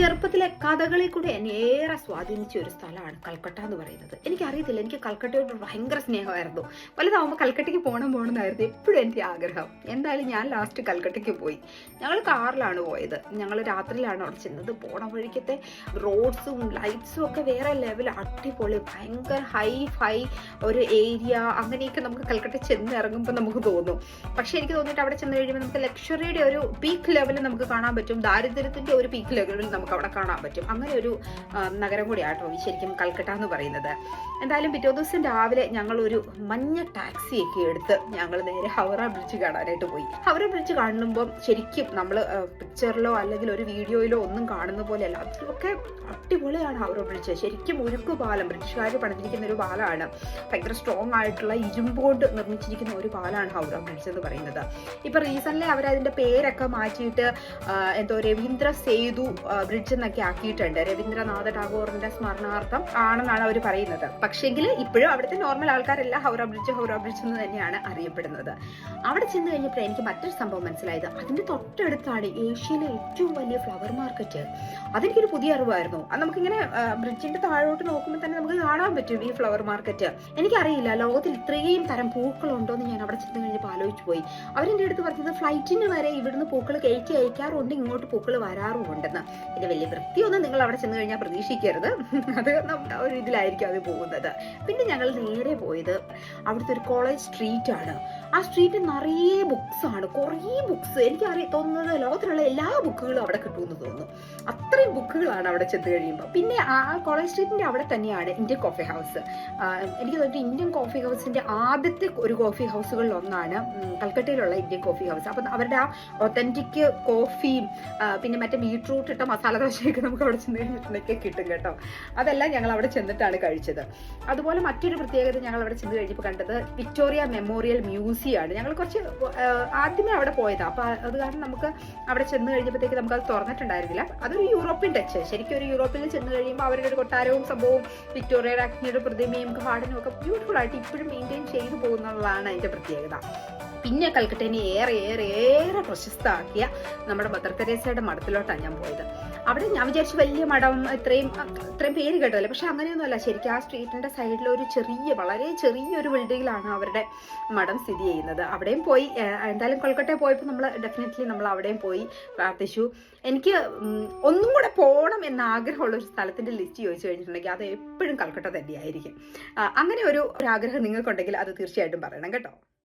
ചെറുപ്പത്തിലെ കഥകളിൽ കൂടെ എന്നെ ഏറെ സ്വാധീനിച്ച ഒരു സ്ഥലമാണ് കൽക്കട്ട എന്ന് പറയുന്നത്. എനിക്കറിയത്തില്ല എനിക്ക് കൽക്കട്ടയോട് ഭയങ്കര സ്നേഹമായിരുന്നു. വലുതാവുമ്പോൾ കൽക്കട്ടയ്ക്ക് പോകണം പോകണം എന്നായിരുന്നു എപ്പോഴും എന്റെ ആഗ്രഹം. എന്തായാലും ഞാൻ ലാസ്റ്റ് കൽക്കട്ടയ്ക്ക് പോയി. ഞങ്ങൾ കാറിലാണ് പോയത്. ഞങ്ങൾ രാത്രിയിലാണ് അവിടെ ചെന്നത്. പോണ വഴിക്കത്തെ റോഡ്സും ലൈറ്റ്സും ഒക്കെ വേറെ ലെവൽ അടിപൊളി ഭയങ്കര ഹൈ ഫൈ ഒരു ഏരിയ അങ്ങനെയൊക്കെ നമുക്ക് കൽക്കട്ട ചെന്ന് ഇറങ്ങുമ്പോൾ നമുക്ക് തോന്നും. പക്ഷെ എനിക്ക് തോന്നിയിട്ട് അവിടെ ചെന്ന് കഴിയുമ്പോൾ നമുക്ക് ലക്ഷറിയുടെ ഒരു പീക്ക് ലെവൽ നമുക്ക് കാണാൻ പറ്റും. ദാരിദ്ര്യത്തിന്റെ ഒരു പീക്ക് ലെവലിൽ നമുക്ക് അവിടെ കാണാൻ പറ്റും. അങ്ങനെ ഒരു നഗരം കൂടിയാട്ടോ ശരിക്കും കൽക്കട്ട എന്ന് പറയുന്നത്. എന്തായാലും പിറ്റേ ദിവസം രാവിലെ ഞങ്ങൾ ഒരു മഞ്ഞ ടാക്സിയൊക്കെ എടുത്ത് ഞങ്ങൾ നേരെ ഹൗറ ബ്രിഡ്ജ് കാണാനായിട്ട് പോയി. ഹൗറ ബ്രിഡ്ജ് കാണുമ്പോൾ ശരിക്കും നമ്മൾ പിക്ചറിലോ അല്ലെങ്കിൽ ഒരു വീഡിയോയിലോ ഒന്നും കാണുന്ന പോലെയല്ല. അതിലൊക്കെ അടിപൊളിയാണ് ഹൗറ ബ്രിഡ്ജ്. ശരിക്കും ഉരുക്കു പാലം ബ്രിട്ടീഷുകാർ പണിതിരിക്കുന്ന ഒരു പാലമാണ് ഭയങ്കര സ്ട്രോങ് ആയിട്ടുള്ള ഇരുമ്പ് കൊണ്ട് നിർമ്മിച്ചിരിക്കുന്ന ഒരു പാലമാണ് ഹൗറ ബ്രിഡ്ജ് എന്ന് പറയുന്നത്. ഇപ്പൊ റീസെന്റ് അവരതിന്റെ പേരൊക്കെ മാറ്റിയിട്ട് എന്തോ രവീന്ദ്ര സേതു ബ്രിഡ്ജ് എന്നൊക്കെ ആക്കിയിട്ടുണ്ട്. രവീന്ദ്രനാഥ ടാഗോറിന്റെ സ്മരണാർത്ഥം ആണെന്നാണ് അവർ പറയുന്നത്. പക്ഷേങ്കിൽ ഇപ്പോഴും അവിടുത്തെ നോർമൽ ആൾക്കാരെല്ലാം ഹൗറ ബ്രിഡ്ജ് ഹൗറ ബ്രിഡ്ജ് എന്ന് തന്നെയാണ് അറിയപ്പെടുന്നത്. അവിടെ ചെന്ന് കഴിഞ്ഞപ്പോൾ എനിക്ക് മറ്റൊരു സംഭവം മനസ്സിലായത്. അതിന്റെ തൊട്ടടുത്താണ് ഏഷ്യയിലെ ഏറ്റവും വലിയ ഫ്ലവർ മാർക്കറ്റ് അതെനിക്കൊരു പുതിയ അറിവായിരുന്നു. അത് നമുക്കിങ്ങനെ ബ്രിഡ്ജിന്റെ താഴോട്ട് നോക്കുമ്പോൾ തന്നെ നമുക്ക് കാണാൻ പറ്റും ഈ ഫ്ലവർ മാർക്കറ്റ് എനിക്കറിയില്ല ലോകത്തിൽ ഇത്രയും തരം പൂക്കളുണ്ടോ എന്ന് ഞാൻ അവിടെ ചെന്ന് കഴിഞ്ഞപ്പോൾ ആലോചിച്ചു പോയി. അവരെ അടുത്ത് പറഞ്ഞത് ഫ്ലൈറ്റിന് വരെ ഇവിടുന്ന് പൂക്കൾ കയറ്റി അയക്കാറുണ്ട് ഇങ്ങോട്ട് പൂക്കൾ വരാറുമുണ്ടെന്ന്. പിന്നെ വലിയ വൃത്തിയൊന്നും നിങ്ങൾ അവിടെ ചെന്ന് കഴിഞ്ഞാൽ പ്രതീക്ഷിക്കരുത്. അത് നമ്മുടെ ഒരു ഇതിലായിരിക്കും അത് പോകുന്നത്. പിന്നെ ഞങ്ങൾ നേരെ പോയത് അവിടുത്തെ ഒരു കോളേജ് സ്ട്രീറ്റ് ആണ്. ആ സ്ട്രീറ്റ് നിറയെ ബുക്സ് ആണ്. കുറേ ബുക്സ് എനിക്ക് തോന്നുന്നത് ലോകത്തിലുള്ള എല്ലാ ബുക്കുകളും അവിടെ കിട്ടുമെന്ന് തോന്നുന്നു. അത്രയും ബുക്കുകളാണ് അവിടെ ചെന്ന് കഴിയുമ്പോൾ പിന്നെ ആ കോളേജ് സ്ട്രീറ്റിന്റെ അവിടെ തന്നെയാണ് ഇന്ത്യൻ കോഫി ഹൗസ് എനിക്ക് തോന്നിയിട്ട് ഇന്ത്യൻ കോഫി ഹൗസിന്റെ ആദ്യത്തെ ഒരു കോഫി ഹൗസുകളിൽ ഒന്നാണ് കൽക്കട്ടയിലുള്ള ഇന്ത്യൻ കോഫി ഹൗസ് അപ്പം അവരുടെ ആ ഒത്തന്റിക് കോഫിയും പിന്നെ മറ്റേ ബീട്രൂട്ട് ഇട്ട മസാല ദോശയൊക്കെ നമുക്ക് അവിടെ ചെന്ന് കഴിഞ്ഞിട്ടുണ്ടെങ്കിൽ കിട്ടും കേട്ടോ. അതെല്ലാം ഞങ്ങൾ അവിടെ ചെന്നിട്ടാണ് കഴിച്ചത്. അതുപോലെ മറ്റൊരു പ്രത്യേകത ഞങ്ങൾ അവിടെ ചെന്ന് കഴിഞ്ഞപ്പോൾ കണ്ടത് വിക്ടോറിയ മെമ്മോറിയൽ മ്യൂസിയം ആണ് ഞങ്ങൾ കുറച്ച് ആദ്യമേ അവിടെ പോയതാണ് അപ്പോൾ അത് കാരണം നമുക്ക് അവിടെ ചെന്ന് കഴിഞ്ഞപ്പോഴത്തേക്ക് നമുക്ക് അത് തുറന്നിട്ടുണ്ടായിരുന്നില്ല. അതൊരു യൂറോപ്യൻ ടച്ച് ശരിക്കും ഒരു യൂറോപ്പിൽ ചെന്ന് കഴിയുമ്പോൾ അവരുടെ ഒരു കൊട്ടാരവും സംഭവവും വിക്ടോറിയ രാജ്ഞിയുടെ പ്രതിമയും ഗാർഡനും ഒക്കെ ബ്യൂട്ടിഫുൾ ആയിട്ട് ഇപ്പോഴും മെയിന്റെയിൻ ചെയ്തു പോകുന്നതാണ് അതിന്റെ പ്രത്യേകത. പിന്നെ കൽക്കട്ടേനെ ഏറെ ഏറെ ഏറെ പ്രശസ്തമാക്കിയ നമ്മുടെ മദർ തെരേസയുടെ മഠത്തിലോട്ടാണ് ഞാൻ പോയത്. അവിടെ ഞാൻ വിചാരിച്ചു വലിയ മഠം ഇത്രയും ഇത്രയും പേര് കേട്ടതല്ലേ? പക്ഷെ അങ്ങനെയൊന്നുമല്ല. ശരിക്കും ആ സ്ട്രീറ്റിന്റെ സൈഡിൽ ഒരു ചെറിയ വളരെ ചെറിയൊരു ബിൽഡിങ്ങിലാണ് അവരുടെ മഠം സ്ഥിതി ചെയ്യുന്നത്. അവിടെയും പോയി എന്തായാലും കൊൽക്കട്ടയിൽ പോയപ്പോൾ നമ്മൾ ഡെഫിനറ്റ്ലി നമ്മൾ അവിടെയും പോയി പ്രാർത്ഥിച്ചു. എനിക്ക് ഒന്നും കൂടെ പോകണം എന്ന ആഗ്രഹമുള്ള ഒരു സ്ഥലത്തിന്റെ ലിസ്റ്റ് ചോദിച്ചു കഴിഞ്ഞിട്ടുണ്ടെങ്കിൽ അത് എപ്പോഴും കൽക്കട്ട തന്നെയായിരിക്കും. അങ്ങനെ ഒരു ആഗ്രഹം നിങ്ങൾക്കുണ്ടെങ്കിൽ അത് തീർച്ചയായിട്ടും പറയണം കേട്ടോ.